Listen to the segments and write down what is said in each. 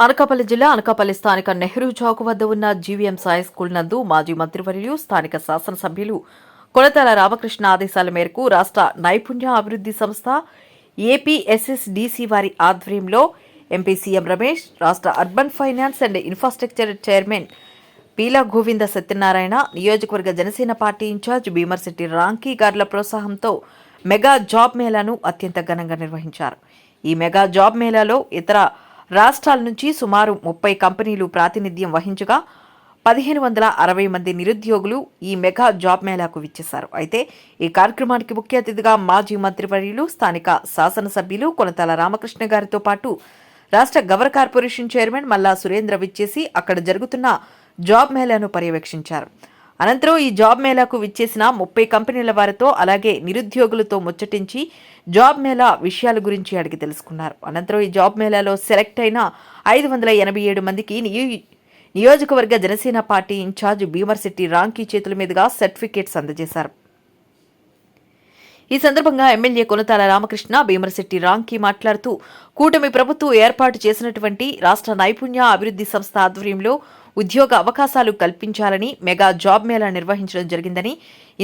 అనకాపల్లి జిల్లా అనకాపల్లి స్థానిక నెహ్రూ చౌక్ వద్ద ఉన్న జీవీఎం సాయి స్కూల్ నందు మాజీ మంత్రివర్యులు స్థానిక శాసనసభ్యులు కొలతల రామకృష్ణ ఆదేశాల మేరకు రాష్ట్ర నైపుణ్య అభివృద్ధి సంస్థ ఏపీఎస్ఎస్డిసి వారి ఆధ్వర్యంలో ఎంపీ సీఎం రమేష్ రాష్ట్ర urban finance and infrastructure chairman Peela Govinda Satyanarayana నియోజకవర్గ Janasena party in charge Bhimarshetti Ramky గార్ల ప్రోత్సాహంతో మెగా జాబ్ మేళాను అత్యంత ఘనంగా నిర్వహించారు. ఈ మెగా జాబ్ మేళాలో ఇతర రాష్ట్రాల నుంచి సుమారు ముప్పై కంపెనీలు ప్రాతినిధ్యం వహించగా పదిహేను వందల అరవై మంది నిరుద్యోగులు ఈ మెగా జాబ్ మేళాకు విచ్చేశారు. అయితే ఈ కార్యక్రమానికి ముఖ్య అతిథిగా మాజీ మంత్రివర్యులు స్థానిక శాసనసభ్యులు కొనతల రామకృష్ణ గారితో పాటు రాష్ట్ర గవర్ కార్పొరేషన్ చైర్మన్ మల్లా సురేంద్ర విచ్చేసి అక్కడ జరుగుతున్న జాబ్ మేళాను పర్యవేక్షించారు. అనంతరం ఈ జాబ్ మేళాకు విచ్చేసిన ముప్పై కంపెనీల వారితో అలాగే నిరుద్యోగులతో ముచ్చటించి జాబ్ మేళా విషయాల గురించి అడిగి తెలుసుకున్నారు. అనంతరం ఈ జాబ్ మేళాలో సెలెక్ట్ అయిన ఐదు వందల ఎనభై ఏడు మందికి నియోజకవర్గ Janasena party in charge Bhimarshetti Ramky చేతుల మీదుగా సర్టిఫికేట్స్ అందజేశారు. ఈ సందర్భంగా ఎమ్మెల్యే కొనతాల రామకృష్ణ భీమరశెట్టి రాంకి మాట్లాడుతూ కూటమి ప్రభుత్వం ఏర్పాటు చేసినటువంటి రాష్ట్ర నైపుణ్య అభివృద్ధి సంస్థ ఆధ్వర్యంలో ఉద్యోగ అవకాశాలు కల్పించాలని మెగా జాబ్ మేళా నిర్వహించడం జరిగిందని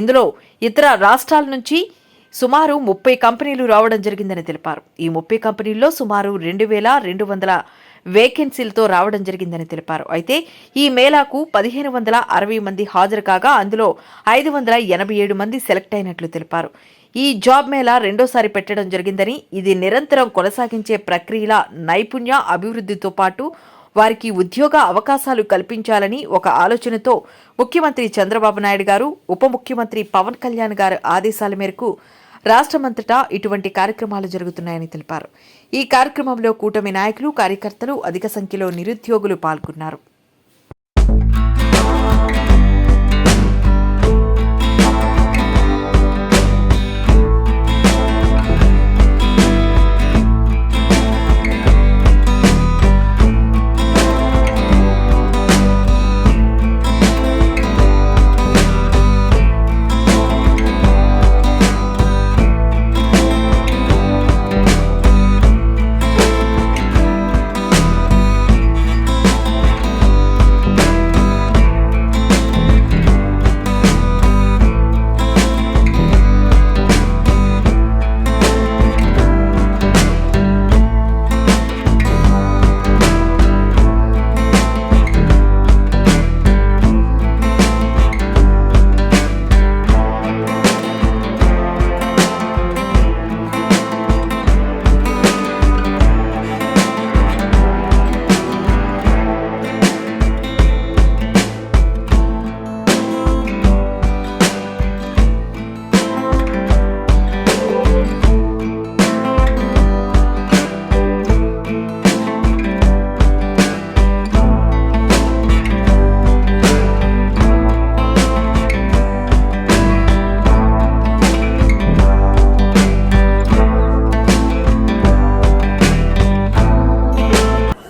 ఇందులో ఇతర రాష్ట్రాల నుంచి సుమారు ముప్పై కంపెనీలు రావడం జరిగిందని తెలిపారు. ఈ ముప్పై కంపెనీల్లో సుమారు రెండు వేల రెండు వందల వేకెన్సీలతో రావడం జరిగిందని తెలిపారు. అయితే ఈ మేళాకు పదిహేను వందల అరవై మంది హాజరు కాగా అందులో ఐదు వందల ఎనభై ఏడు మంది సెలెక్ట్ అయినట్లు తెలిపారు. ఈ జాబ్ మేళా రెండోసారి పెట్టడం జరిగిందని ఇది నిరంతరం కొనసాగించే ప్రక్రియల నైపుణ్య అభివృద్ధితో పాటు వారికి ఉద్యోగ అవకాశాలు కల్పించాలని ఒక ఆలోచనతో ముఖ్యమంత్రి చంద్రబాబు నాయుడు గారు ఉప ముఖ్యమంత్రి పవన్ కళ్యాణ్ గారి ఆదేశాల మేరకు రాష్ట్రమంతటా ఇటువంటి కార్యక్రమాలు జరుగుతున్నాయని తెలిపారు. ఈ కార్యక్రమంలో కూటమి నాయకులు కార్యకర్తలు అధిక సంఖ్యలో నిరుద్యోగులు పాల్గొన్నారు.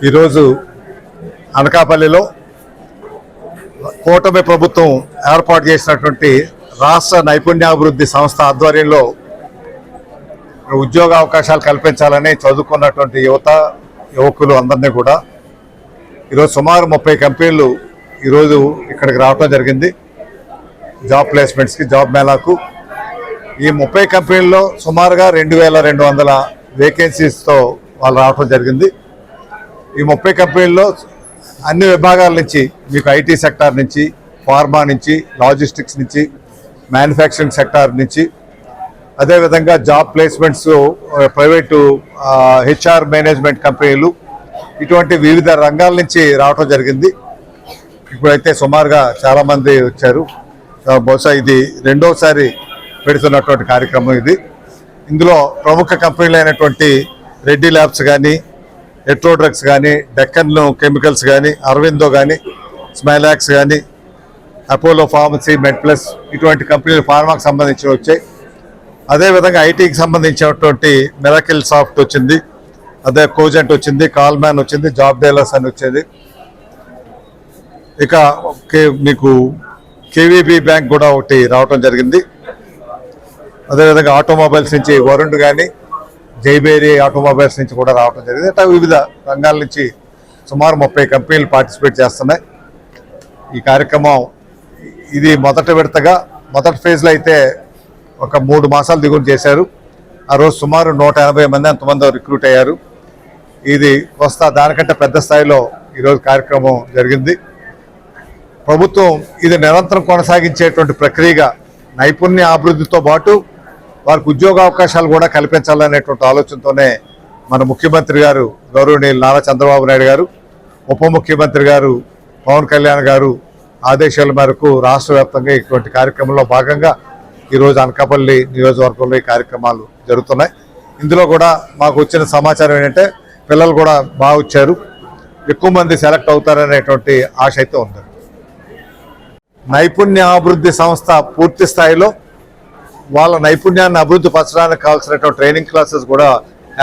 ఈరోజు అనకాపల్లిలో కూటమి ప్రభుత్వం ఏర్పాటు చేసినటువంటి రాష్ట్ర నైపుణ్యాభివృద్ధి సంస్థ ఆధ్వర్యంలో ఉద్యోగ అవకాశాలు కల్పించాలని చదువుకున్నటువంటి యువత యువకులు అందరినీ కూడా ఈరోజు సుమారు ముప్పై కంపెనీలు ఈరోజు ఇక్కడికి రావడం జరిగింది. జాబ్ ప్లేస్మెంట్స్కి జాబ్ మేళాకు. ఈ ముప్పై కంపెనీల్లో సుమారుగా రెండు వేల రెండు వందల వేకెన్సీస్తో వాళ్ళు రావడం జరిగింది. ఈ ముప్పై కంపెనీల్లో అన్ని విభాగాల నుంచి మీకు ఐటీ సెక్టార్ నుంచి ఫార్మా నుంచి లాజిస్టిక్స్ నుంచి మ్యానుఫ్యాక్చరింగ్ సెక్టార్ నుంచి అదేవిధంగా job placements private HR management companies ఇటువంటి వివిధ రంగాల నుంచి రావటం జరిగింది. ఇప్పుడైతే సుమారుగా చాలామంది వచ్చారు. బహుశా ఇది రెండోసారి పెడుతున్నటువంటి కార్యక్రమం ఇది. ఇందులో ప్రముఖ కంపెనీలు అయినటువంటి రెడ్డి ల్యాబ్స్ కానీ ఎట్రో డ్రగ్స్ కానీ డెక్కన్ కెమికల్స్ కానీ అరవిందో కానీ స్మైలాక్స్ కానీ అపోలో ఫార్మసీ మెడ్ప్లస్ ఇటువంటి కంపెనీలు ఫార్మాకి సంబంధించి వచ్చాయి. అదేవిధంగా ఐటీకి సంబంధించినటువంటి మెరకిల్ సాఫ్ట్ వచ్చింది అదే కోజెంట్ వచ్చింది కాల్మ్యాన్ వచ్చింది జాబ్ డేలర్స్ అని వచ్చేది. ఇక కే- మీకు కేవీబీ బ్యాంక్ కూడా ఒకటి రావటం జరిగింది. అదేవిధంగా ఆటోమొబైల్స్ నుంచి వరుణ్ కానీ జైబేరి ఆటోమొబైల్స్ నుంచి కూడా రావటం జరిగింది. అట్లా వివిధ రంగాల నుంచి సుమారు ముప్పై కంపెనీలు పార్టిసిపేట్ చేస్తున్నాయి. ఈ కార్యక్రమం ఇది మొదటి విడతగా మొదటి ఫేజ్లో అయితే ఒక మూడు మాసాలు దిగులు చేశారు. ఆ రోజు సుమారు నూట ఎనభై మంది అంతమంది రిక్రూట్ అయ్యారు. ఇది వస్తా దానికంటే పెద్ద స్థాయిలో ఈరోజు కార్యక్రమం జరిగింది. ప్రభుత్వం ఇది నిరంతరం కొనసాగించేటువంటి ప్రక్రియగా నైపుణ్య అభివృద్ధితో పాటు వారికి ఉద్యోగ అవకాశాలు కూడా కల్పించాలనేటువంటి ఆలోచనతోనే మన ముఖ్యమంత్రి గారు గౌరవనీయులు నారా చంద్రబాబు నాయుడు గారు ఉప ముఖ్యమంత్రి గారు పవన్ కళ్యాణ్ గారు ఆదేశాల మేరకు రాష్ట్ర వ్యాప్తంగా ఇటువంటి కార్యక్రమంలో భాగంగా ఈరోజు అనకాపల్లి నియోజకవర్గంలో ఈ కార్యక్రమాలు జరుగుతున్నాయి. ఇందులో కూడా మాకు వచ్చిన సమాచారం ఏంటంటే పిల్లలు కూడా బాగా వచ్చారు. ఎక్కువ మంది సెలెక్ట్ అవుతారనేటువంటి ఆశ అయితే ఉంది. నైపుణ్యాభివృద్ధి సంస్థ పూర్తి స్థాయిలో వాళ్ళ నైపుణ్యాన్ని అభివృద్ధి పరచడానికి కావాల్సినటువంటి ట్రైనింగ్ క్లాసెస్ కూడా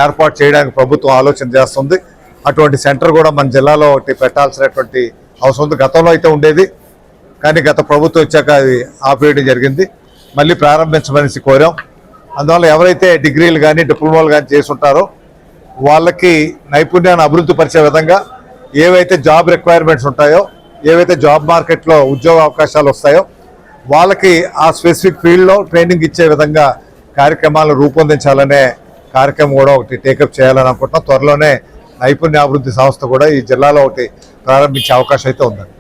ఏర్పాటు చేయడానికి ప్రభుత్వం ఆలోచన చేస్తుంది. అటువంటి సెంటర్ కూడా మన జిల్లాలో ఒకటి పెట్టాల్సినటువంటి అవసరం ఉంది. గతంలో అయితే ఉండేది. కానీ గత ప్రభుత్వం వచ్చాక అది ఆపేయడం జరిగింది. మళ్ళీ ప్రారంభించమనేసి కోరాం. అందువల్ల ఎవరైతే డిగ్రీలు కానీ డిప్లొమాలు కానీ చేసి ఉంటారో వాళ్ళకి నైపుణ్యాన్ని అభివృద్ధి పరిచే విధంగా ఏవైతే జాబ్ రిక్వైర్మెంట్స్ ఉంటాయో ఏవైతే జాబ్ మార్కెట్లో ఉద్యోగ అవకాశాలు వస్తాయో వాళ్ళకి ఆ స్పెసిఫిక్ ఫీల్డ్లో ట్రైనింగ్ ఇచ్చే విధంగా కార్యక్రమాలను రూపొందించాలనే కార్యక్రమం కూడా ఒకటి టేకప్ చేయాలని అనుకుంటున్నాం త్వరలోనే నైపుణ్యాభివృద్ధి సంస్థ కూడా ఈ జిల్లాలో ఒకటి ప్రారంభించే అవకాశం అయితే ఉందండి.